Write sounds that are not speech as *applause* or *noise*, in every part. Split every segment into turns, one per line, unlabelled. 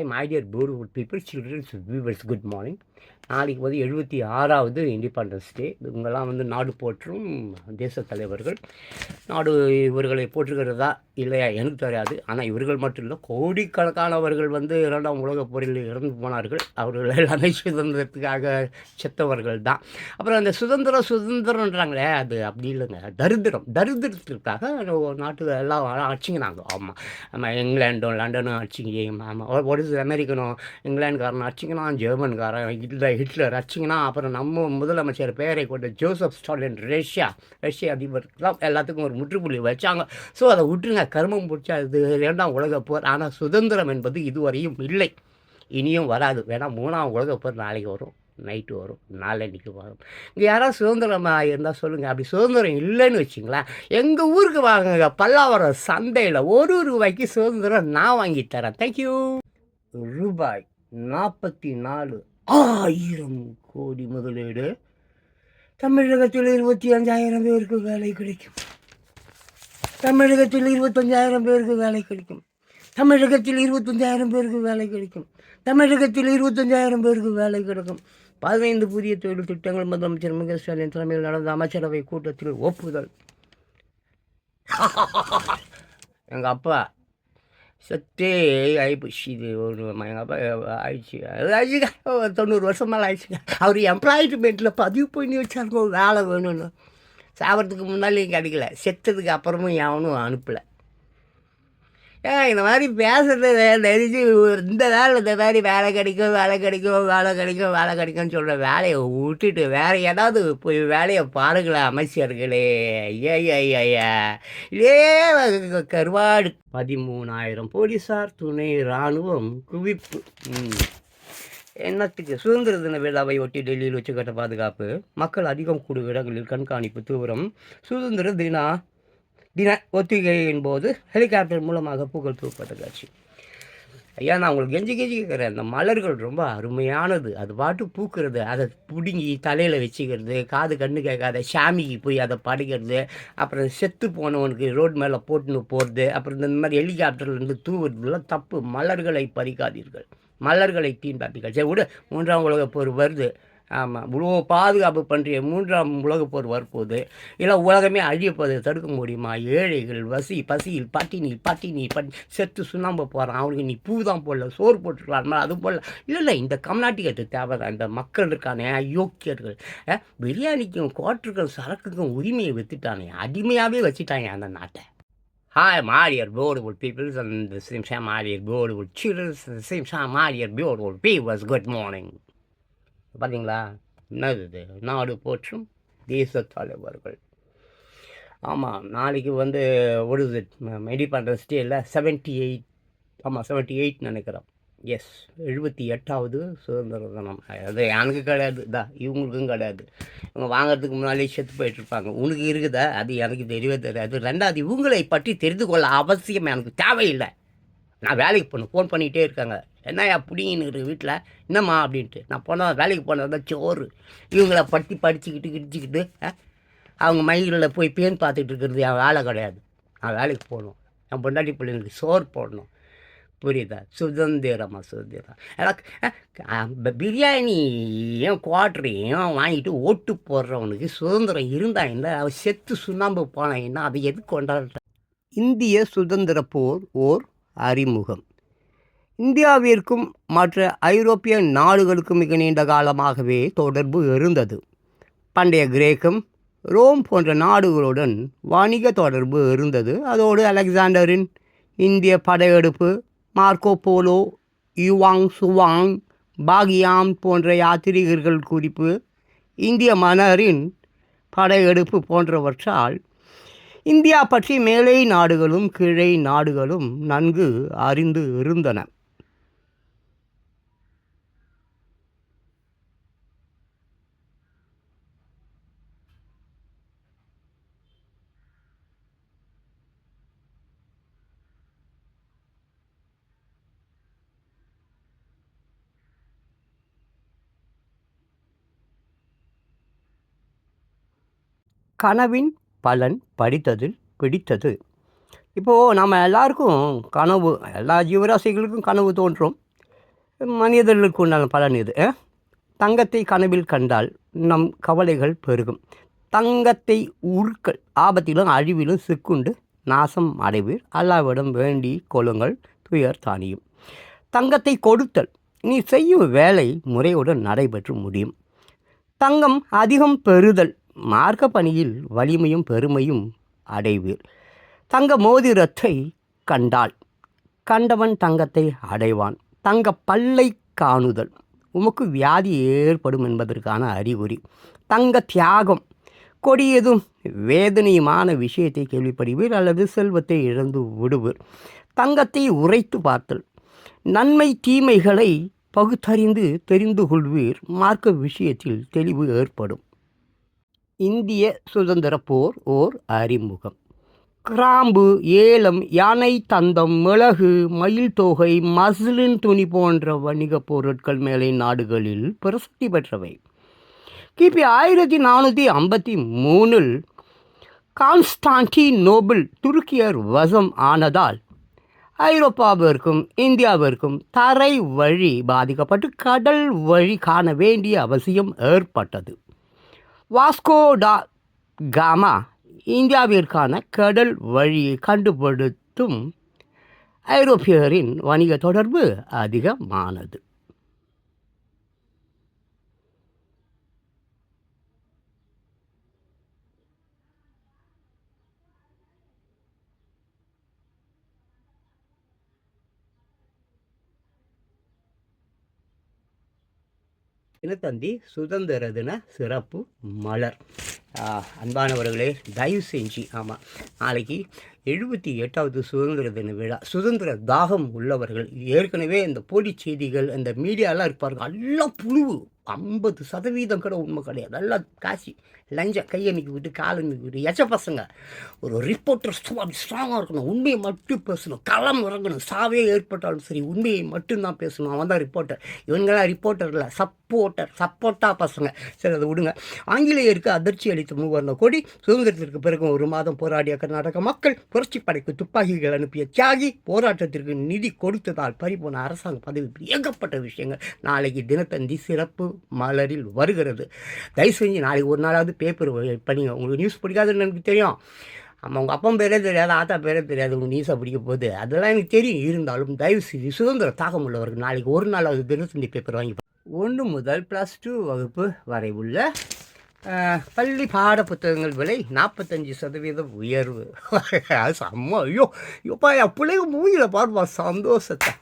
I my dear beautiful people childrens viewers good morning நாளைக்கு வந்து எழுபத்தி ஆறாவது இண்டிபெண்டன்ஸ் டே இவங்கெல்லாம் வந்து நாடு போற்றும் தேச தலைவர்கள். நாடு இவர்களை போற்றுகிறதா இல்லையா எனக்கு தெரியாது. ஆனால் இவர்கள் மட்டும் இல்லை கோடிக்கணக்கானவர்கள் வந்து இரண்டாம் உலகப் போரில் இறந்து போனார்கள். அவர்கள் எல்லாமே சுதந்திரத்துக்காக செத்தவர்கள் தான். அப்புறம் அந்த சுதந்திரம் சுதந்திரன்றாங்களே அது அப்படி இல்லைங்க. தரித்திரம் தரித்திரத்திற்காக நாட்டு எல்லாம் அடிச்சிங்கனாங்க ஆமாம் ஆமாம் இங்கிலாண்டும் லண்டனும் அடிச்சிங்க ஆமாம் ஒரு அமெரிக்கனும் இங்கிலாந்துக்காரன் அடிச்சிங்கனான் ஜெர்மன்காரன் ஹிட்லர் ஹிட்லர் அடிச்சிங்கன்னா அப்புறம் நம்ம முதலமைச்சர் பெயரை கொண்ட ஜோசப் ஸ்டாலின் ரஷ்யா ரஷ்ய அதிபர்லாம் எல்லாத்துக்கும் ஒரு முற்றுப்புள்ளி வச்சாங்க. ஸோ அதை விட்டுருங்க கர்மம் பிடிச்சா இது இரண்டாம் உலக போர். ஆனால் சுதந்திரம் என்பது இதுவரையும் இல்லை. இனியும் வராது. வேணால் மூணாம் உலக போர் நாளைக்கு வரும் நைட்டு வரும் நாளன்னைக்கு வரும். இங்கே யாராவது சுதந்திரமாக இருந்தால் சொல்லுங்கள் அப்படி சுதந்திரம் இல்லைன்னு வச்சிங்களேன் எங்கள் ஊருக்கு வாங்குங்க பல்லாவரம் சந்தையில் ஒரு ரூபாய்க்கு சுதந்திரம் நான் வாங்கி தரேன். தேங்க்யூ ரூபாய் நாற்பத்தி நாலு ஆயிரம் கோடி முதலீடு. தமிழகத்தில் இருபத்தி அஞ்சாயிரம் பேருக்கு வேலை கிடைக்கும். தமிழகத்தில் இருபத்தஞ்சாயிரம் பேருக்கு வேலை கிடைக்கும். தமிழகத்தில் இருபத்தஞ்சாயிரம் பேருக்கு வேலை கிடைக்கும். தமிழகத்தில் இருபத்தஞ்சாயிரம் பேருக்கு வேலை கிடைக்கும். பதினைந்து புதிய தொழில் திட்டங்கள் முதலமைச்சர் மு க ஸ்டாலின் தலைமையில் நடந்த அமைச்சரவை கூட்டத்தில் ஒப்புதல். *laughs* எங்கள் அப்பா சத்தே ஆயிப்போச்சு இது ஒரு எங்கள் அப்பா ஆயிடுச்சு ஆயிடுச்சுங்க ஒரு தொண்ணூறு வருஷம் மேலே ஆயிடுச்சுங்க அவர் எம்ப்ளாய்மெண்ட்டில் பதிவு பண்ணி வச்சாருங்க வேலை வேணும்னு சாவறதுக்கு முன்னாலேயும் கிடைக்கல செத்ததுக்கு அப்புறமும் எவனும் அனுப்பலை ஏன் இந்த மாதிரி பேசுறது தெரிஞ்சு இந்த வேலை இந்த மாதிரி வேலை கிடைக்கும் வேலை கிடைக்கும் வேலை கிடைக்கும் வேலை கிடைக்கும்னு சொல்கிற வேலையை விட்டுட்டு வேறு ஏதாவது போய் வேலையை பாருங்களேன் அமைச்சர்களே. ஐயா ஐயா ஐயா இதே கருவாடு. பதிமூணாயிரம் போலீஸார் துணை இராணுவம் குவிப்பு. என்னத்துக்கு? சுதந்திர தின விழாவை ஒட்டி டெல்லியில் உச்சக்கட்ட பாதுகாப்பு. மக்கள் அதிகம் கூடும் இடங்களில் கண்காணிப்பு தீவிரம் சுதந்திர தினா தின ஒத்திகையின் போது ஹெலிகாப்டர் மூலமாக பூக்கள் தூக்கப்பட்ட காட்சி. ஐயா நான் உங்களுக்கு கெஞ்சி கெஞ்சி கேட்குறேன் அந்த மலர்கள் ரொம்ப அருமையானது. அது பாட்டு பூக்கிறது அதை பிடுங்கி தலையில் வச்சுக்கிறது காது கண்ணு கேட்காத சாமிக்கு போய் அதை படைக்கிறது அப்புறம் செத்து போனவனுக்கு ரோட் மேலே போட்டுன்னு போகிறது அப்புறம் இந்த மாதிரி ஹெலிகாப்டர்லேருந்து தூவுறதுலாம் தப்பு. மலர்களை பறிக்காதீர்கள். மலர்களை தீண்டாதீர்கள். சரி விட. மூன்றாம் உலக போர் வருது. ஆமாம் இவ்வளோ பாதுகாப்பு பண்ணுறிய மூன்றாம் உலகப் போர் வரப்போகுது. இல்லை உலகமே அழியப்போதை தடுக்க முடியுமா? ஏழைகள் வசி பசியில் பட்டினி பட்டினி பட்டி செத்து சுண்ணாம்பு போகிறான் அவனுக்கு நீ பூ தான் போடல சோறு போட்டுருக்கலாம். அது போடல. இல்லை இல்லை இந்த கம்நாட்டிகத்து தேவைதான். இந்த மக்கள் இருக்கானே யோக்கியர்கள் பிரியாணிக்கும் குவாட்டருக்கும் சரக்குக்கும் உரிமையை வித்துட்டானே. அடிமையாகவே வச்சுட்டாங்க அந்த நாட்டை. Hi, my dear beautiful people, and the same time, my dear beautiful children, and the same time, my beautiful people, good morning. பார்த்தீங்களா என்னது இது? நாடு போற்றும் தேச தலைவர்கள் ஆமாம் நாளைக்கு வந்து ஒரு இண்டிபெண்டன்ஸ் டே இல்லை செவன்ட்டி எயிட் ஆமாம் செவன்ட்டி எயிட் நினைக்கிறோம். எஸ் எழுபத்தி எட்டாவது சுதந்திர தினம். அது எனக்கு கிடையாது. தான் இவங்களுக்கும் கிடையாது. இவங்க வாங்கிறதுக்கு முன்னாலே செத்து போயிட்டுருப்பாங்க உனக்கு இருக்குதா? அது எனக்கு தெரியவே தெரியாது. ரெண்டாவது இவங்களை பற்றி தெரிந்து கொள்ள அவசியம் எனக்கு தேவையில்லை. நான் வேலைக்கு போகணும் ஃபோன் பண்ணிகிட்டே இருக்காங்க. என்னய்யா பிடிங்கின்னு வீட்டில்? என்னம்மா? அப்படின்ட்டு. நான் போனால் வேலைக்கு போனது சோறு. இவங்கள பற்றி படிச்சுக்கிட்டு கிடிச்சிக்கிட்டு அவங்க மயிலில் போய் பேன் பார்த்துட்டு இருக்கிறது என் வேலை கிடையாது. நான் வேலைக்கு போகணும். என் பொண்டாட்டி பிள்ளைங்களுக்கு சோறு போடணும். புரியுதா? சுதந்திரமா சுதந்திரம். எனக்கு பிரியாணியும் குவாட்டரையும் வாங்கிட்டு ஓட்டு போடுறவனுக்கு சுதந்திரம் இருந்தா என்ன? அவன் செத்து சுண்ணாம்பு போனாங்கன்னா அதை எதுக்கு கொண்டாடுற? இந்திய சுதந்திர போர் ஓர் அறிமுகம். இந்தியாவிற்கும் மற்ற ஐரோப்பிய நாடுகளுக்கும் மிக நீண்ட காலமாகவே தொடர்பு இருந்தது. பண்டைய கிரேக்கம் ரோம் போன்ற நாடுகளுடன் வணிக தொடர்பு இருந்தது. அதோடு அலெக்சாண்டரின் இந்திய படையெடுப்பு Marco Polo Yuan Chwang Fahien போன்ற யாத்திரிகர்கள் குறிப்பு இந்திய மன்னரின் படையெடுப்பு போன்றவற்றால் இந்தியா பற்றி மேலை நாடுகளும் கீழே நாடுகளும் நன்கு அறிந்து இருந்தன. கனவின் பலன் படித்ததில் பிடித்தது. இப்போது நம்ம எல்லாருக்கும் கனவு எல்லா ஜீவராசிகளுக்கும் கனவு தோன்றும். மனிதர்களுக்கு உண்டான பலன் இது தங்கத்தை கனவில் கண்டால் நம் கவலைகள் பெருகும். தங்கத்தை உருக்கள் ஆபத்திலும் அழிவிலும் சிக்குண்டு நாசம் அடைவீர். அல்லாவிடம் வேண்டி கொள்ளுங்கள் துயர் தானியும். தங்கத்தை கொடுத்தல் நீ செய்யும் வேலை முறையுடன் நடைபெற்று முடியும். தங்கம் அதிகம் பெறுதல் மார்க்க பணியில் வலிமையும் பெருமையும் அடைவீர். தங்க மோதிரத்தை கண்டாள். கண்டவன் தங்கத்தை அடைவான். தங்க பல்லை காணுதல். உமக்கு வியாதி ஏற்படும் என்பதற்கான அறிகுறி. தங்க தியாகம். கொடியதும் வேதனையுமான விஷயத்தை கேள்விப்படுவீர் அல்லது செல்வத்தை இழந்து விடுவீர். தங்கத்தை உரைத்து பார்த்தல். நன்மை தீமைகளை பகுத்தறிந்து தெரிந்து கொள்வீர். மார்க்க விஷயத்தில் தெளிவு ஏற்படும். இந்திய சுதந்திர போர் ஓர் அறிமுகம். கிராம்பு ஏலம் யானை தந்தம் மிளகு மயில் தொகை மஸ்லின் துணி போன்ற வணிகப் பொருட்கள் மேலை நாடுகளில் பிரசித்தி பெற்றவை. கிபி ஆயிரத்தி நானூற்றி ஐம்பத்தி மூணில் கான்ஸ்டான்டின் நோபிள் துருக்கியர் வசம் ஆனதால் ஐரோப்பாவிற்கும் இந்தியாவிற்கும் தரை வழி பாதிக்கப்பட்டு கடல் வழி காண வேண்டிய அவசியம் ஏற்பட்டது. வாஸ்கோ டா காமா இந்தியாவிற்கான கடல் வழியை கண்டுபிடித்தும் ஐரோப்பியரின் வணிக தொடர்பு அதிகமானது. தினத்தந்தி சுதந்திர தின சிறப்பு மலர். அன்பானவர்களே தயவு செஞ்சு ஆமாம் நாளைக்கு எழுபத்தி எட்டாவது சுதந்திர தின விழா சுதந்திர தாகம் உள்ளவர்கள். ஏற்கனவே இந்த போலி செய்திகள் இந்த மீடியாலாம் இருப்பார்கள் எல்லாம் புழுவு. ஐம்பது சதவீதம் கூட உண்மை கிடையாது. நல்லா காசி லஞ்சம் கையை நிற்க விட்டு காலை நிற்க விட்டு. எச்ச பசங்க ஒரு ரிப்போர்ட்டர் அப்படி ஸ்ட்ராங்காக இருக்கணும். உண்மையை மட்டும் பேசணும். களம் இறங்கணும். சாவே ஏற்பட்டாலும் சரி உண்மையை மட்டும்தான் பேசணும். அவன் தான் ரிப்போர்ட்டர் இவங்களாம் ரிப்போர்ட்டர் இல்லை சப்போர்ட்டர் சப்போர்ட்டாக பசங்க. சரி அதை விடுங்க. ஆங்கிலேயருக்கு அதிர்ச்சி அளித்த மூவர்ண கொடி சுதந்திரத்திற்கு பிறகு ஒரு மாதம் போராடிய கர்நாடக மக்கள் புரட்சி படைக்கு துப்பாக்கிகள் அனுப்பிய தியாகி போராட்டத்திற்கு நிதி கொடுத்ததால் பறிபோன அரசாங்க பதவி ஏகப்பட்ட விஷயங்கள். நாளைக்கு தினத்தந்தி சிறப்பு. மலரில் வருகிறது. தயவு செஞ்சு நாளைக்கு ஒரு நாளாவது பேப்பர் படிங்க உங்களுக்கு நியூஸ் பிடிக்காதுன்னு எனக்கு தெரியும். ஆமாம் உங்கள் அப்பா பேரே தெரியாது ஆத்தா பேரே தெரியாது உங்கள் நியூஸை பிடிக்க போகுது. அதெல்லாம் எனக்கு தெரியும். இருந்தாலும் தயவு செய்து சுதந்திர தாகம் உள்ளவர்கள் நாளைக்கு ஒரு நாளாவது தினத்தந்தி பேப்பர் வாங்கி ஒன்று முதல் ப்ளஸ் டூ வகுப்பு வரை உள்ள பள்ளி பாட புத்தகங்கள் விலை நாற்பத்தஞ்சு சதவீதம் உயர்வு. *laughs* அது செம்ம ஐயோ ஐயோப்பா என் பிள்ளைங்க மூஞ்சில் பார்ப்பா சந்தோஷத்தை.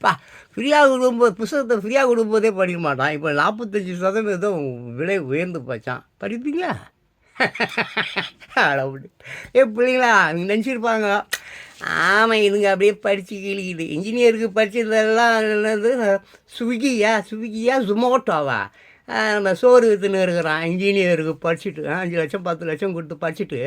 அப்பா ஃப்ரீயாக கொடுக்கும்போது புத்தகத்தை ஃப்ரீயாக கொடுக்கும்போதே படிக்க மாட்டான். இப்போ நாற்பத்தஞ்சு சதவீதம் விலை உயர்ந்து போச்சான் படிப்பீங்களா? ஏ பிள்ளைங்களா அவங்க நினச்சிருப்பாங்க. ஆமாம் இதுங்க அப்படியே படித்து கிழிக்குது. இன்ஜினியருக்கு படித்ததெல்லாம் என்னது? ஸ்விக்கியா ஸ்விக்கியா ஜொமோட்டோவா நம்ம சோறு விற்றுன்னு இருக்கிறான் இன்ஜினியருக்கு படிச்சுட்டு அஞ்சு லட்சம் பத்து லட்சம் கொடுத்து படிச்சுட்டு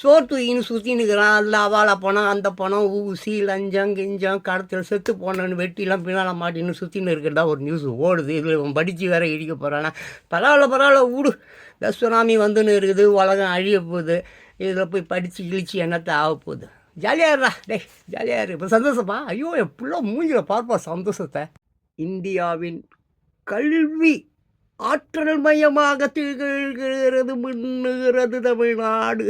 சோறு தூக்கின்னு சுற்றின்னு இருக்கிறான். அதில் அவால பணம் அந்த பணம் ஊசி லஞ்சம் கிஞ்சம் கடத்தல் செத்து போனன்னு வெட்டிலாம் பின்னால் மாட்டின்னு சுற்றின்னு இருக்கிறதா ஒரு நியூஸ் ஓடுது. இதில் இவன் படித்து வேற இடிக்க போகிறானா பரவாயில்ல பரவாயில்ல விடு. இந்த சுனாமி வந்துன்னு இருக்குது உலகம் அழிய போகுது. இதில் போய் படித்து கிழிச்சு என்னத்தை ஆக போகுது? ஜாலியாக இருடா. டேய் ஜாலியாக இரு. இப்போ சந்தோஷப்பா. ஐயோ என் பிள்ளை மூஞ்சில் பார்ப்பா சந்தோஷத்தை. இந்தியாவின் கல்வி. ஆற்றல் மையமாக திகழ்கிறது மின்னுகிறது தமிழ்நாடு.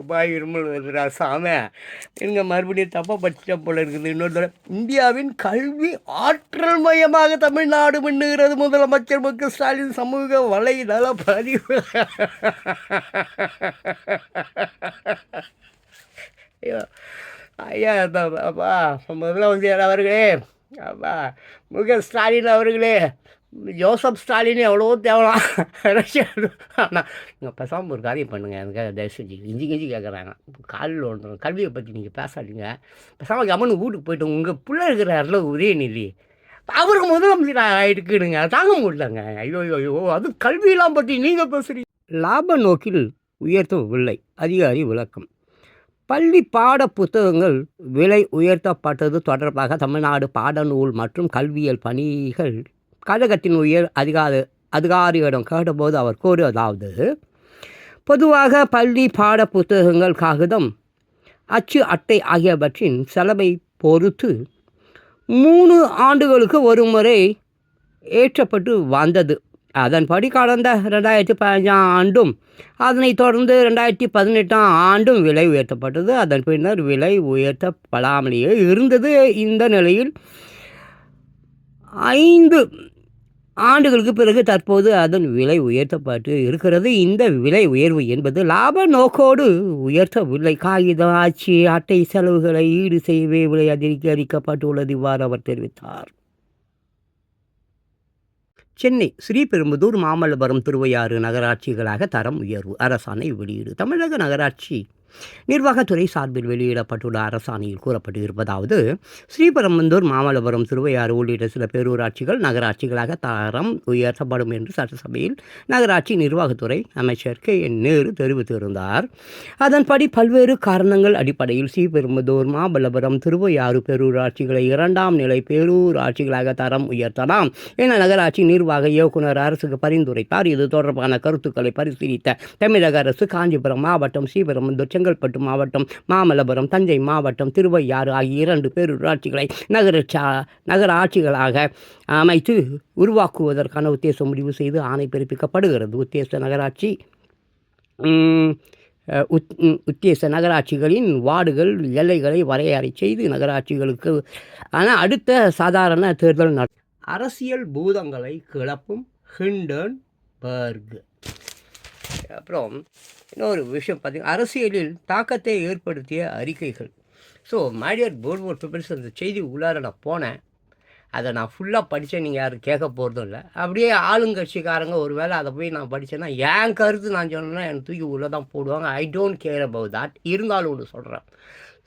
அப்பா இருமல் வருகிறா சாம. எங்க மறுபடியும் தப்பாக படிச்சிட்ட போல இருக்குது. இன்னொரு தடவை இந்தியாவின் கல்வி ஆற்றல் மையமாக தமிழ்நாடு மின்னுகிறது முதலமைச்சர் மு க ஸ்டாலின் சமூக வலைதள பதிவு. ஐயோ. ஐயா அப்பா, அப்பா முதலமைச்சர் அவர்களே அப்பா மு க ஸ்டாலின் அவர்களே ஜோசப் ஸ்டாலின் எவ்வளவோ தேவலாம். ஆனால் நீங்கள் பேசாமல் ஒரு காரியம் பண்ணுங்கள் எனக்காக தயவு செஞ்சு. இஞ்சி கிஞ்சி கேட்குறாங்க காலில் ஒன்று கல்வியை பற்றி நீங்கள் பேசாதீங்க. பேசாமல் கம்மனு வீட்டுக்கு போய்ட்டு உங்கள் பிள்ளை இருக்கிறாரில் உதயநிதி. அவருக்கு முதலமைச்சர் ஆகிடுக்குனுங்க தாங்க முடியலங்க. ஐயோ ஐயோ ஐயோ. அது கல்வியெல்லாம் பற்றி நீங்கள் பேசுகிறீங்க லாப நோக்கில் உயர்த்தவில்லை. அதிகாரி விளக்கம். பள்ளி பாட புத்தகங்கள் விலை உயர்த்தப்பட்டது தொடர்பாக தமிழ்நாடு பாடநூல் மற்றும் கல்வியல் பணிகள் கழகத்தின் உயர் அதிகார அதிகாரியிடம் கேட்டபோது அவர் கூறுவதாவது பொதுவாக பள்ளி பாட புத்தகங்கள் காகிதம் அச்சு அட்டை ஆகியவற்றின் செலவை பொறுத்து மூணு ஆண்டுகளுக்கு ஒரு முறை ஏற்றப்பட்டு வந்தது. அதன்படி கடந்த ரெண்டாயிரத்தி பதினஞ்சாம் ஆண்டும் அதனைத் தொடர்ந்து ரெண்டாயிரத்தி பதினெட்டாம் ஆண்டும் விலை உயர்த்தப்பட்டது. அதன் பின்னர் விலை உயர்த்தப்படாமலேயே இருந்தது. இந்த நிலையில் ஐந்து ஆண்டுகளுக்கு பிறகு தற்போது அதன் விலை உயர்த்தப்பட்டு இருக்கிறது. இந்த விலை உயர்வு என்பது லாப நோக்கோடு உயர்த்தவில்லை. காகிதம் ஆட்சி அட்டை செலவுகளை ஈடு செய்யவே விலை அதிகரிக்கப்பட்டுள்ளது இவ்வாறு அவர் தெரிவித்தார். சென்னை ஸ்ரீபெரும்புதூர் மாமல்லபுரம் திருவையாறு நகராட்சிகளாக தரம் உயர்வு அரசாணை வெளியீடு தமிழக நகராட்சி நிர்வாகத்துறை சார்பில் வெளியிடப்பட்டுள்ள அரசாணையில் கூறப்பட்டு இருப்பதாவது ஸ்ரீபெரும்புதூர் மாமல்லபுரம் திருவையாறு உள்ளிட்ட சில பேரூராட்சிகள் நகராட்சிகளாக தரம் உயர்த்தப்படும் என்று சட்டசபையில் நகராட்சி நிர்வாகத்துறை அமைச்சர் கே. என். நேரு தெரிவித்திருந்தார். அதன்படி பல்வேறு காரணங்கள் அடிப்படையில் ஸ்ரீபெரும்புதூர் மாமல்லபுரம் திருவையாறு பேரூராட்சிகளை இரண்டாம் நிலை பேரூராட்சிகளாக தரம் உயர்த்தலாம் என நகராட்சி நிர்வாக இயக்குனர் அரசுக்கு பரிந்துரைத்தார். இது தொடர்பான கருத்துக்களை பரிசீலித்த தமிழக அரசு காஞ்சிபுரம் மாவட்டம் ஸ்ரீபெரும்புதூர் செங்கல்பட்டு மாவட்டம் மாமல்லபுரம் தஞ்சை மாவட்டம் திருவையாறு ஆகிய இரண்டு பேரூராட்சிகளை நகரச்சா நகராட்சிகளாக அமைத்து உருவாக்குவதற்கான உத்தேசம் முடிவு செய்து ஆணை பிறப்பிக்கப்படுகிறது. உத்தேச நகராட்சி உத் உத்தேச நகராட்சிகளின் வார்டுகள் எல்லைகளை வரையறை செய்து நகராட்சிகளுக்கு ஆனால் அடுத்த சாதாரண தேர்தல் அரசியல் பூதங்களை கிளப்பும் ஹிண்டன்பர்க். அப்புறம் இன்னொரு விஷயம் பார்த்தீங்கன்னா அரசியலில் தாக்கத்தை ஏற்படுத்திய அறிக்கைகள். ஸோ மைடியர் போர்ட் போர்ட் அந்த செய்தி உள்ளார நான் போனேன். அதை நான் ஃபுல்லாக படித்தேன் நீங்கள் யாரும் கேட்க போகிறதும் இல்லை. அப்படியே ஆளுங்கட்சிக்காரங்க ஒரு வேளை அதை போய் நான் படித்தேன்னா என் கருத்து நான் சொன்னேன்னா எனக்கு தூக்கி உள்ளே தான் போடுவாங்க. I don't care about that இருந்தாலும் ஒன்று சொல்கிறேன்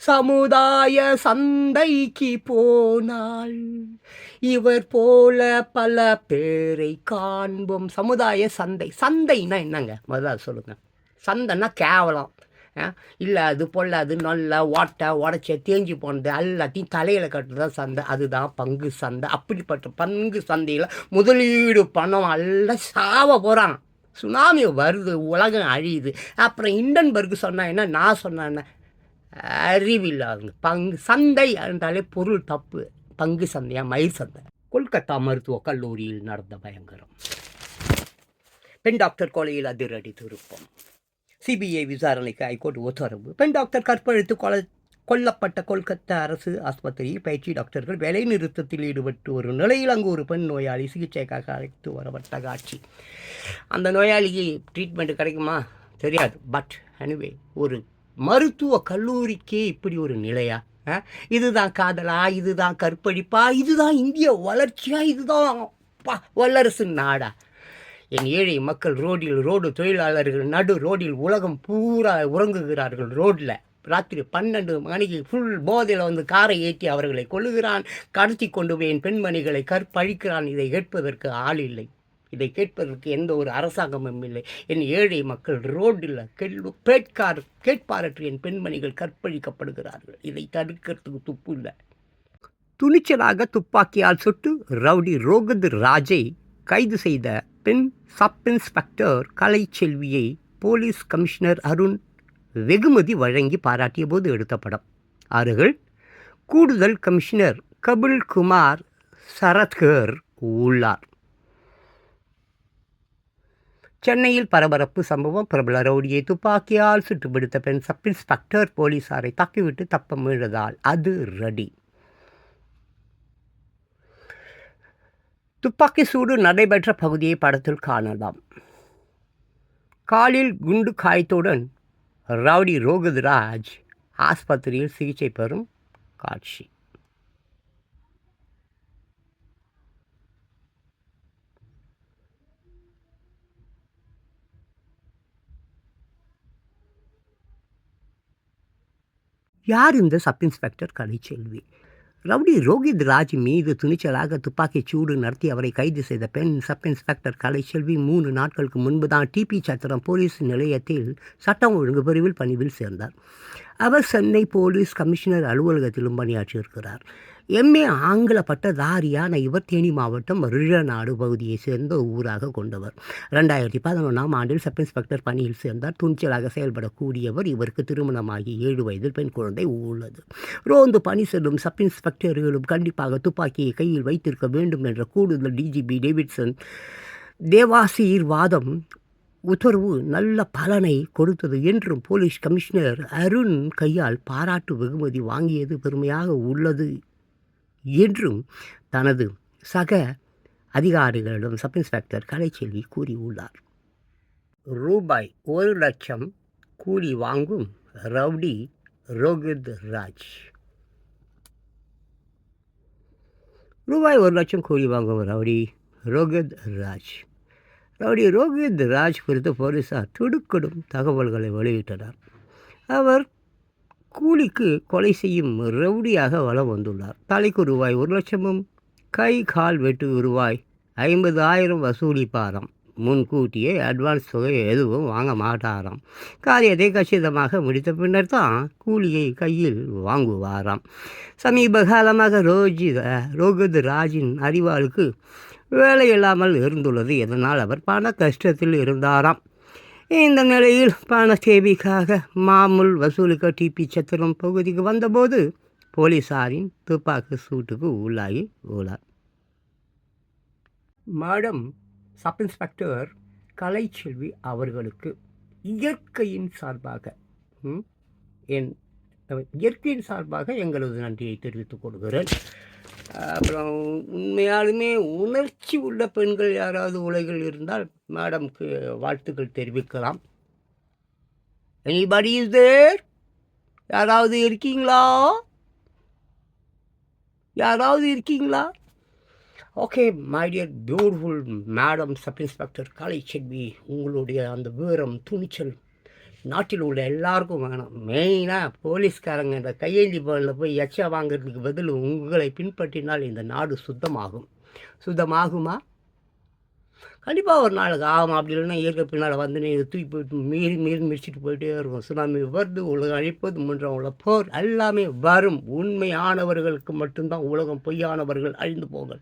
சமுதாய சந்தைக்கு போனால் இவர் போல பல பேரை காண்போம். சமுதாய சந்தை. சந்தைன்னா என்னங்க? முதல்ல சொல்லுங்க. சொல்லுங்கள் சந்தைன்னா கேவலம். இல்லை அது பொல்லாது நல்ல ஓட்டை உடச்ச தேஞ்சு போனது எல்லாத்தையும் தலையில் கட்டுறது சந்தை. அதுதான் பங்கு சந்தை. அப்படிப்பட்ட பங்கு சந்தையில் முதலீடு பணம் எல்லாம் சாவ போகிறான் சுனாமி வருது உலகம் அழியுது. அப்புறம் இண்டன்பர்க் சொன்னா என்ன? நான் சொன்னேன் அறிவில்லாதுங்க பங்கு சந்தை என்றாலே பொருள் தப்பு. பங்கு சந்தையா மயில் சந்தை. கொல்கத்தா மருத்துவக் கல்லூரியில் நடந்த பயங்கரம். பெண் டாக்டர் கொலையில் அதிரடி திருப்பம். சிபிஐ விசாரணைக்கு ஹைகோர்ட் உத்தரவு. பெண் டாக்டர் கற்பழித்து கொலை கொல்லப்பட்ட கொல்கத்தா அரசு ஆஸ்பத்திரியில் பயிற்சி டாக்டர்கள் வேலை நிறுத்தத்தில் ஈடுபட்டு ஒரு நிலையில் அங்கு ஒரு பெண் நோயாளி சிகிச்சைக்காக அழைத்து வரப்பட்ட காட்சி. அந்த நோயாளிக்கு ட்ரீட்மெண்ட் கிடைக்குமா? தெரியாது. பட் எனிவே ஒரு மருத்துவ கல்லூரிக்கே இப்படி ஒரு நிலையா? ஆ? இதுதான் காதலா? இதுதான் கற்பழிப்பா? இதுதான் இந்திய வளர்ச்சியா? இதுதான் பா வல்லரசு நாடா? என் ஏழை மக்கள் ரோடில் ரோடு தொழிலாளர்கள் நடு ரோடில் உலகம் பூரா உறங்குகிறார்கள் ரோட்டில் ராத்திரி பன்னெண்டு மணிக்கு ஃபுல் போதையில் வந்து காரை ஏற்றி அவர்களை கொள்ளுகிறான் கடத்தி கொண்டு போய் என் பெண்மணிகளை கற்பழிக்கிறான். இதை கேட்பதற்கு ஆள் இல்லை. இதை கேட்பதற்கு எந்த ஒரு அரசாங்கமும் இல்லை. என் ஏழை மக்கள் ரோடில் கெல்லு கேட்கார் கேட்பாரற்று என் பெண்மணிகள் கற்பழிக்கப்படுகிறார்கள். இதை தடுக்கிறதுக்கு துப்பு இல்லை. துணிச்சலாக துப்பாக்கியால் சுட்டு ரவுடி ரோகத் ராஜை கைது செய்த பெண் சப் இன்ஸ்பெக்டர் கலைச்செல்வியை போலீஸ் கமிஷனர் அருண் வெகுமதி வழங்கி பாராட்டிய போது எடுத்த படம். அவர்கள் கூடுதல் கமிஷனர் கபில் குமார் சரத்கர் உள்ளார். சென்னையில் பரபரப்பு சம்பவம். பிரபல ரவுடியை துப்பாக்கியால் சுட்டுப்பிடித்த பெண் சப் இன்ஸ்பெக்டர் போலீசாரை தாக்கிவிட்டு தப்ப முயன்றதால் அது ரெடி. துப்பாக்கி சூடு நடைபெற்ற பகுதியை படத்தில் காணலாம். காலில் குண்டு காயத்துடன் ரவுடி ரோகத்ராஜ் ஆஸ்பத்திரியில் சிகிச்சை பெறும் காட்சி. யார் இந்த sub inspector? Kalaiselvi rowdy Rohit Raj மீது துணிச்சலாக துப்பாக்கிச் சூடு நடத்தி அவரை கைது செய்த பெண் சப் இன்ஸ்பெக்டர். கலைச்செல்வி மூன்று நாட்களுக்கு முன்பு தான் டிபி சத்திரம் போலீஸ் நிலையத்தில் சட்டம் ஒழுங்கு பிரிவில் பணிவில் சேர்ந்தார். அவர் சென்னை போலீஸ் கமிஷனர் அலுவலகத்திலும் பணியாற்றியிருக்கிறார். எம்ஏ ஆங்கில பட்டதாரியான இவர் தேனி மாவட்டம் ரிழநாடு பகுதியைச் சேர்ந்த ஊராக கொண்டவர். ரெண்டாயிரத்தி பதினொன்றாம் ஆண்டில் சப் இன்ஸ்பெக்டர் பணியில் சேர்ந்தார். துணிச்சலாக செயல்படக்கூடியவர் இவருக்கு திருமணமாகி ஏழு வயதில் பெண் குழந்தை உள்ளது. ரோந்து பணி செல்லும் சப் இன்ஸ்பெக்டர்களும் கண்டிப்பாக துப்பாக்கியை கையில் வைத்திருக்க வேண்டும் என்ற கூடுதல் டிஜிபி டேவிட்சன் தேவாசீர்வாதம் உத்தரவு நல்ல பலனை கொடுத்தது என்றும் போலீஸ் கமிஷனர் அருண் கையால் பாராட்டு வெகுமதி வாங்கியது பெருமையாக உள்ளது. என்றும் தனது சக அதிகாரிகளிடம் சப் இன்ஸ்பெக்டர் கலைச்செல்வி கூறியுள்ளார். ரூபாய் ஒரு லட்சம் கூலி வாங்கும் ரவுடி ரோகித் ராஜ். ரூபாய் ஒரு லட்சம் கூலி வாங்கும் ரவுடி ரோகித் ராஜ். ரவுடி ரோகித் ராஜ் குறித்து போலீசார் துடுக்கிடும் தகவல்களை வெளியிட்டனர். அவர் கூலிக்கு கொலை செய்யும் ரவுடியாக வலம் வந்துள்ளார். தலைக்கு ரூபாய் ஒரு லட்சமும் கை கால் வெட்டு ரூபாய் ஐம்பது ஆயிரம் வசூலிப்பாராம் முன்கூட்டியே அட்வான்ஸ் தொகை எதுவும் வாங்க மாட்டாராம். காரியத்தை கச்சிதமாக முடித்த பின்னர் தான் கூலியை கையில் வாங்குவாராம். சமீப காலமாக ரோஜி ரோகித் ராஜின் அறிவாளுக்கு வேலை இல்லாமல் இருந்துள்ளது. இதனால் அவர் பண கஷ்டத்தில் இருந்தாராம். இந்த நிலையில் பண மாமூல் வசூலுக்க டிபி சத்திரம் பகுதிக்கு வந்தபோது போலீசாரின் துப்பாக்கி சூட்டுக்கு உள்ளாகி உள்ளார். மேடம் சப் இன்ஸ்பெக்டர் கலைச்செல்வி அவர்களுக்கு இயற்கையின் சார்பாக என் இயற்கையின் சார்பாக எங்களது நன்றியை தெரிவித்துக் கொள்கிறேன். அப்புறம் உண்மையாலுமே உணர்ச்சி உள்ள பெண்கள் யாராவது உலகில் இருந்தால் மேடம்க்கு வாழ்த்துக்கள் தெரிவிக்கலாம். எனிபடி இஸ் தேர் யாராவது இருக்கீங்களா? யாராவது இருக்கீங்களா? Okay my dear beautiful madam sub inspector காலை செட்வி உங்களுடைய அந்த வீரம் துணிச்சல் நாட்டில் உள்ள எல்லாருக்கும் வேணும். மெயினாக போலீஸ்காரங்க இந்த கையேந்தி பவனில் போய் எச்சா வாங்குறதுக்கு பதில் உங்களை பின்பற்றினால் இந்த நாடு சுத்தமாகும். சுத்தமாகுமா? கண்டிப்பாக ஒரு நாளுக்கு ஆகும். அப்படி இல்லைன்னா இயற்கை பின்னால் வந்து நீ தூக்கி போயிட்டு மீறி மீறி மிதிச்சிட்டு போயிட்டே இருக்கும். சுனாமி வருது உலகம் அழிப்பது முன்றம் உள்ள போர் எல்லாமே வரும். உண்மையானவர்களுக்கு மட்டும்தான் உலகம் பொய்யானவர்கள் அழிந்து போகல்